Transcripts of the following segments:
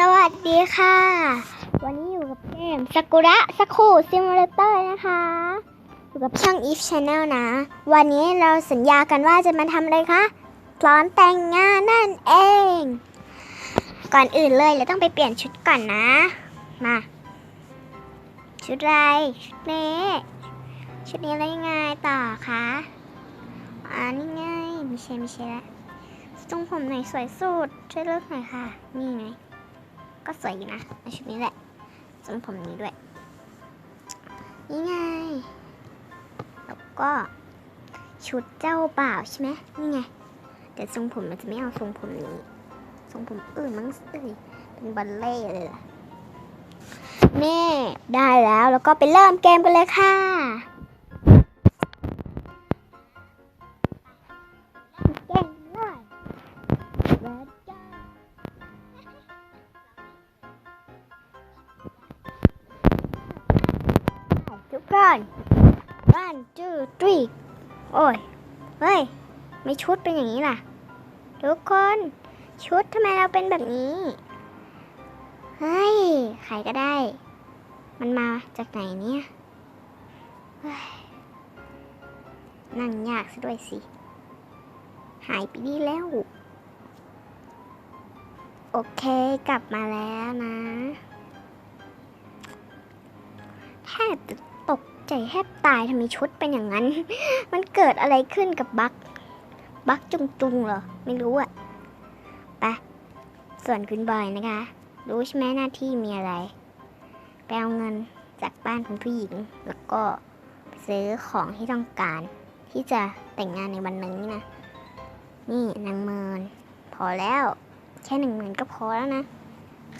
สวัสดีค่ะ วันนี้อยู่กับเกมสกุระสคูซิมูเลเตอร์นะคะ อยู่กับช่อง If Channel นะ วันนี้เราสัญญากันว่าจะมาทำอะไรคะพร้อมแต่งงานนั่นเอง ก่อนอื่นเลยเราต้องไปเปลี่ยนชุดก่อนนะ มา ชุดอะไร ชุดนี้ ชุดนี้แล้วยังไงต่อคะอ่านี่ไงไม่ใช่ไม่ใช่ละทรงผมไหนสวยสุดช่วยเลือกหน่อยค่ะ นี่ไง ก็สวยอยู่นะในชุดนี้แหละทรงผมนี้ด้วย นี่ไง แล้วก็ชุดเจ้าบ่าวใช่ไหมนี่ไง แต่ทรงผมมันจะไม่เอาทรงผมนี้ ทรงผมอื่นมั้งเอ้ยเป็นบัลเล่เลยล่ะนี่ได้แล้วแล้วก็ไปเริ่มเกมกันเลยค่ะ โอ้ย เฮ้ย ไม่ชุดเป็นอย่างนี้ล่ะ ทุกคน ชุดทำไมเราเป็นแบบนี้ เฮ้ย ใครก็ได้ มันมาจากไหนเนี่ยเฮ้ยนั่งยากซะด้วยสิ หายไปดีแล้ว โอเค กลับมาแล้วนะ แทบจะตก ใจแทบตายทำไมชุดเป็นอย่างนั้น มันเกิดอะไรขึ้นกับบัก บักจุงจุงๆเหรอ ไม่รู้อะไปส่วนคุณบอยนะคะ รู้ใช่ไหมหน้าที่มีอะไร ไปเอาเงินจากบ้านคุณผู้หญิง แล้วก็ซื้อของที่ต้องการที่จะแต่งงานในวันนี้นะ นี่นางเมิน พอแล้ว แค่หนึ่งหมื่นก็พอแล้วนะ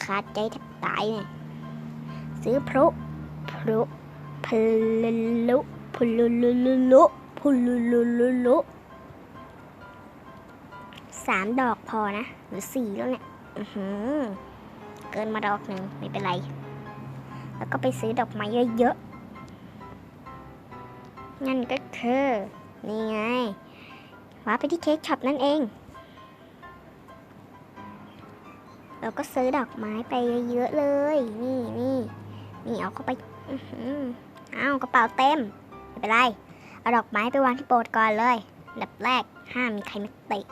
ขาดใจแทบตายเนี่ย ซื้อพลุพลุ พลุลุพลุลุลุลุพลุลุลุลุสามดอกพอนะ หรือสี่แล้วเนี่ยอือหือเกินมาดอกหนึ่งไม่เป็นไร แล้วก็ไปซื้อดอกไม้เยอะๆนั่นก็คือ นี่ไงว้าไปที่เค้กช็อปนั่นเอง เราก็ซื้อดอกไม้ไปเยอะๆเลย นี่นี่นี่เอาเข้าไป อื้อหือ อากระเป๋าเต็ม ไม่เป็นไร เอาดอกไม้ไปวางที่โปรดก่อนเลยดับแรกห้ามมีใครมาเตะ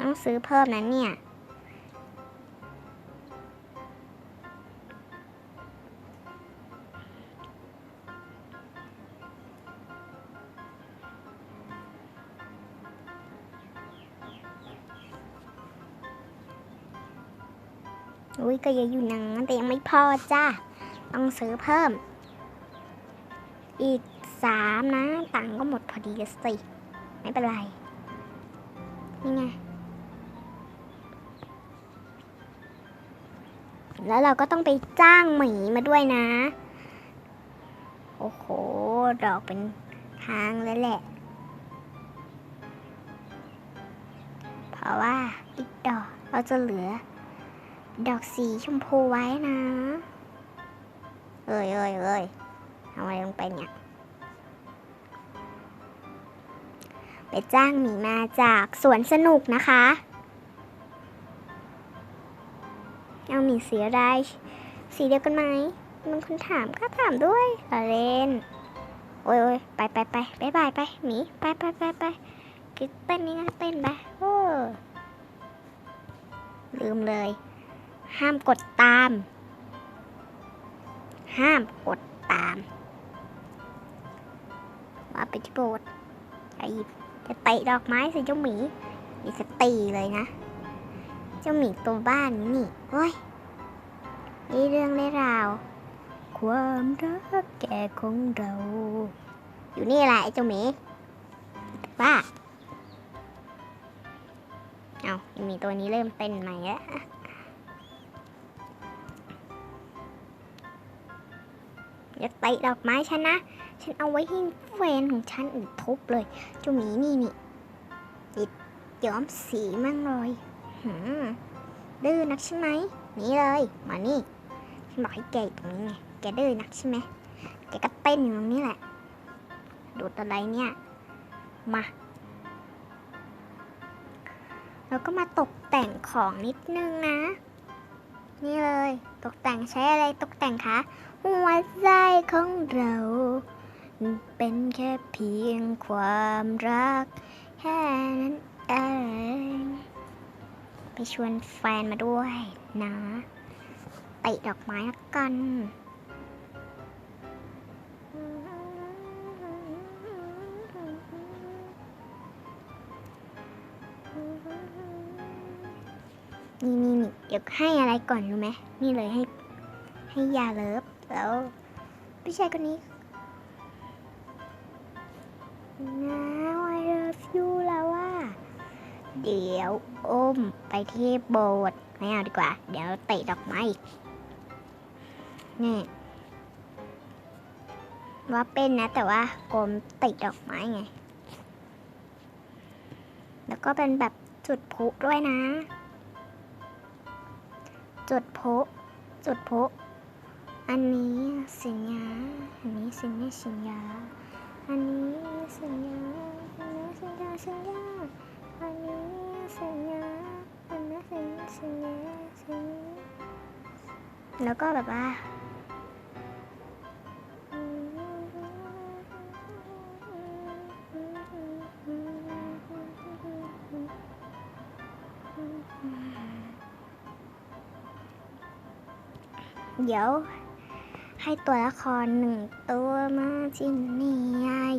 ต้องซื้อเพิ่มนั้นเนี่ย ก็เยอะอยู่นะแต่ยังไม่พอจ้าต้องซื้อเพิ่ม อีกสามนะ ตังก็หมดพอดีสิ ไม่เป็นไร นี่ไง แล้วเราก็ต้องไปจ้างหมีมาด้วยนะ โอ้โห ดอกเป็นทางเลยแหละ เพราะว่าอีกดอกเราจะเหลือ ดอกสีชมพูไว้นะ เอ้ยเอ้ยเอ้ยทำอะไรลงไปเนี่ย ไปจ้างหมีมาจากสวนสนุกนะคะ เอาหมีสีอะไร สีเดียวกันไหมมันคนถามก็ถามด้วยลาเลนโอ้ยโอ้ยไปไปไปบายบายไปหมีไปไปไปไปคิดเต้นนี่นะเต้นไปโอ้ลืมเลย ห้ามกดตาม ห้ามกดตาม ว่าไปที่โบสถ์จะหยิบจะเตะดอกไม้ใส่เจ้าหมีมีสตีเลยนะ เจ้าหมีตัวบ้านนี่โอ้ยนี่เรื่องได้ราว ความรักแก่ของเรา อยู่นี่แหละไอ้เจ้าหมีบ้า เอาไอ้หมีตัวนี้เริ่มเต้นใหม่แล้ว อย่าเตะดอกไม้ฉันนะ ฉันเอาไว้ให้แฟนของฉันอื่นทุบเลยเจ้าหมีนี่นี่ติดย้อมสีมั่งเลยหืมดื้อนักใช่ไหมนี่เลย มานี่ฉันบอกให้แกอยู่ตรงนี้ไงแกดื้อนักใช่ไหมแกก็เต้นอยู่ตรงนี้แหละ ดูดอะไรเนี่ย มาแล้วก็มาตกแต่งของนิดนึงนะ นี่เลย ตกแต่งใช้อะไรตกแต่งคะหัวใจของเรา เป็นแค่เพียงความรัก แค่นั้นเองไปชวนแฟนมาด้วยนะติดอกไม้ละกัน นี่นี่นี่เดี๋ยวให้อะไรก่อนรู้ไหมนี่เลยให้ให้ยาเลิฟแล้วพี่ชายคนนี้ Now I love you แล้วว่า เดี๋ยวอุ้มไปที่โบสถ์ไม่เอาดีกว่า เดี๋ยวเตะดอกไม้อีกนี่ว่าเป็นนะ แต่ว่าโกมติดดอกไม้ไง แล้วก็เป็นแบบจุดพลุด้วยนะ จุดโพจุดโพอันนี้สัญญาอันนี้สัญญาสัญญาอันนี้สัญญาอันนี้สัญญาสัญญาอันนี้สัญญาอันนี้สัญญาสัญญาแล้วก็แบบว่า เดี๋ยว ให้ตัวละครหนึ่งตัวมาที่นี่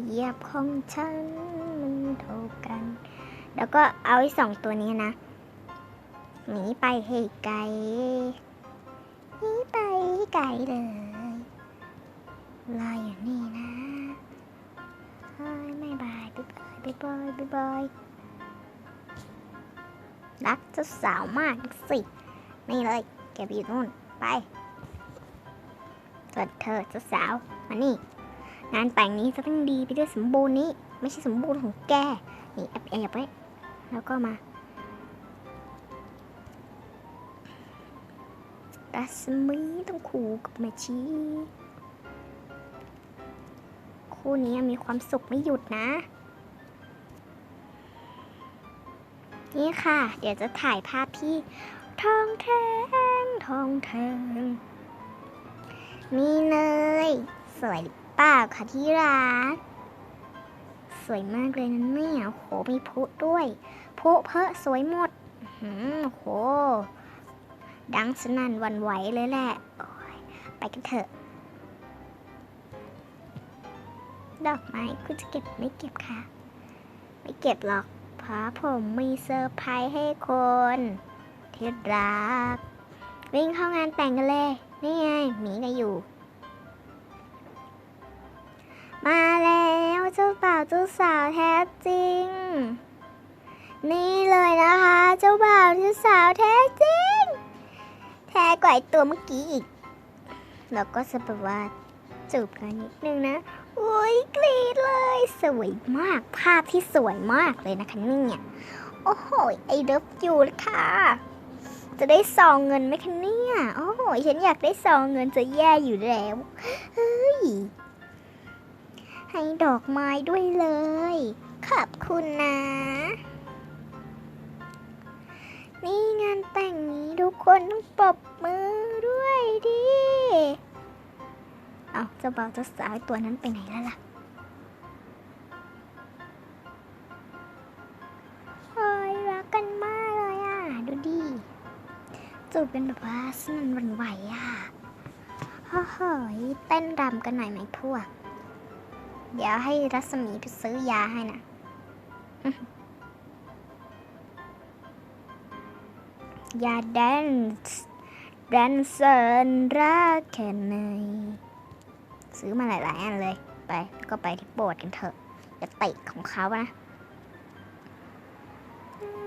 เหยียบของฉันมันเท่ากัน แล้วก็เอาไอ้สองตัวนี้นะหนีไปให้ไกลหนีไปให้ไกลเลยรออยู่นี่นะเฮ้ยไม่บายบ๊ายบายบ๊ายบายบ๊ายบายรักเจ้าสาวมากสิ นี่เลย แกไปอยู่นู่น ไป ส่วนเธอเจ้าสาวมานี่ งานแต่งนี้จะต้องดีไปด้วยสมบูรณ์นี้ ไม่ใช่สมบูรณ์ของแก นี่แอบแอบไว้แล้วก็มารัศมีต้องคู่กับแมชีคู่นี้มีความสุขไม่หยุดนะ นี่ค่ะ เดี๋ยวจะถ่ายภาพที่ทองแทงทองแทง นี่เลย สวยหรือเปล่าคะที่รัก สวยมากเลยนะเนี่ย โห มีพุด้วยพุเพอสวยหมดหือโห ดังสนั่นวันไหวเลยแหละ ไปกันเถอะ ดอกไม้คุณจะเก็บไม่เก็บค่ะ ไม่เก็บหรอก เพราะผมมีเซอร์ไพรส์ให้คน ที่รัก วิ่งเข้างานแต่งกันเลย นี่ไงหมีก็อยู่ มาแล้วเจ้าบ่าวเจ้าสาวแท้จริง นี่เลยนะคะ เจ้าบ่าวเจ้าสาวแท้จริง แท้กว่าไอตัวเมื่อกี้อีกแล้วก็จะแบบว่าจูบกันนิดนึงนะอุ้ยกรีดเลย สวยมาก ภาพที่สวยมากเลยนะคะเนี่ย โอ้โห ไอเลิฟยูเลยค่ะ จะได้ซองเงินไหมคะเนี่ย โอ้โหฉันอยากได้ซองเงินจะแย่อยู่แล้ว เฮ้ย ให้ดอกไม้ด้วยเลย ขอบคุณนะ นี่งานแต่งนี้ทุกคนต้องปรบมือด้วยดิ เอาเจ้าบ่าวเจ้าสาวตัวนั้นไปไหนแล้วล่ะ จูบเป็นแบบว่าสนั่นหวันไหวอะเฮ้ยเต้นรำกันหน่อยไหมพวก เดี๋ยวให้รัศมีไปซื้อยาให้นะยาแดนซ์แดนเซอร์รักแค่ไหนซื้อมาหลายๆอันเลย ไปแล้วก็ไปที่โบสถ์กันเถอะอย่าเตะของเขานะ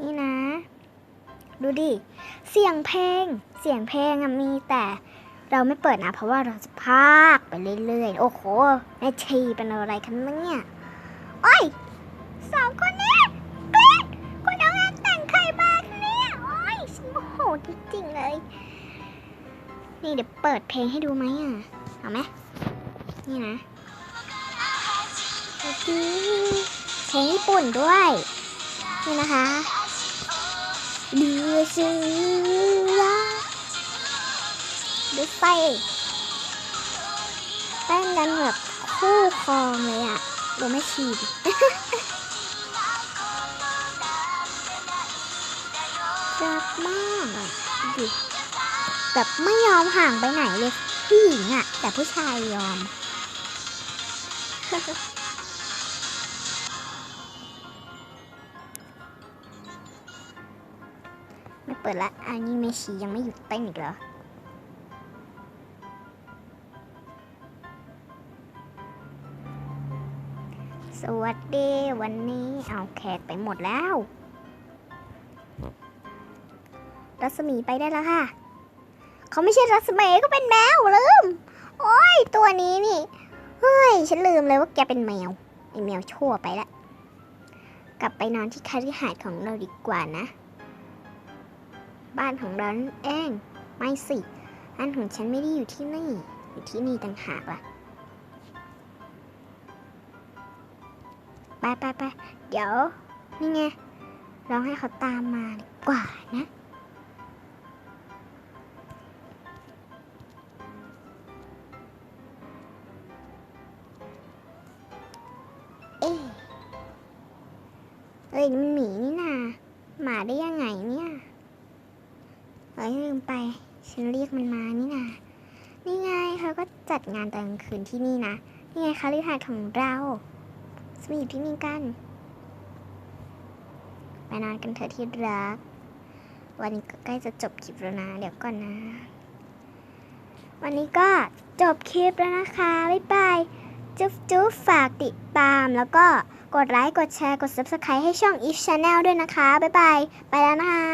นี่นะ ดูดิ เสียงเพลง เสียงเพลงมีแต่เราไม่เปิดนะ เพราะว่าเราจะพากไปเรื่อยๆ โอ้โหแม่ชีเป็นอะไรกันเนี่ยโอ้ยสองคนนี้กรี๊ดคุณเอางานแต่งใครมาเนี่ยโอ้ยฉันโมโหจริงๆเลย นี่เดี๋ยวเปิดเพลงให้ดูไหมอะ เอาไหมนี่นะเพลงญี่ปุ่นด้วย นี่นะคะ ดูสิว่าดูไปเต้นกันแบบคู่ครองเลยอะดูไม่ชีดิรักมากอะดูแบบไม่ยอมห่างไปไหนเลยผู้หญิงอะแต่ผู้ชายยอม เปิดละอันนี้เมชียังไม่หยุดเต้นอีกเหรอสวัสดีวันนี้เอาแขกไปหมดแล้ว รัศมีไปได้แล้วค่ะ เขาไม่ใช่รัศมีเขาเป็นแมวลืม โอ้ยตัวนี้นี่ เฮ้ย ฉันลืมเลยว่าแกเป็นแมวไอแมวชั่วไปละ กลับไปนอนที่คาริหาสน์ของเราดีกว่านะ บ้านของเรานั่นเอง ไม่สิ บ้านของฉันไม่ได้อยู่ที่นี่ อยู่ที่นี่ต่างหากล่ะ ไปไปไปเดี๋ยว นี่ไงลองให้เขาตามมาดีกว่านะ งานตอนกลางคืนที่นี่นะ นี่ไงคาลิหาสน์ของเราสมาอยู่ที่นี่กัน ไปนอนกันเถอะที่รัก วันนี้ก็ใกล้จะจบคลิปแล้วนะ เดี๋ยวก่อนนะ วันนี้ก็จบคลิปแล้วนะคะ บ๊ายบาย จุ๊บจุ๊บฝากติดตามแล้วก็กดไลค์ กดแชร์ กด subscribe ให้ช่อง if channel ด้วยนะคะ บ๊ายบาย ไปแล้วนะคะ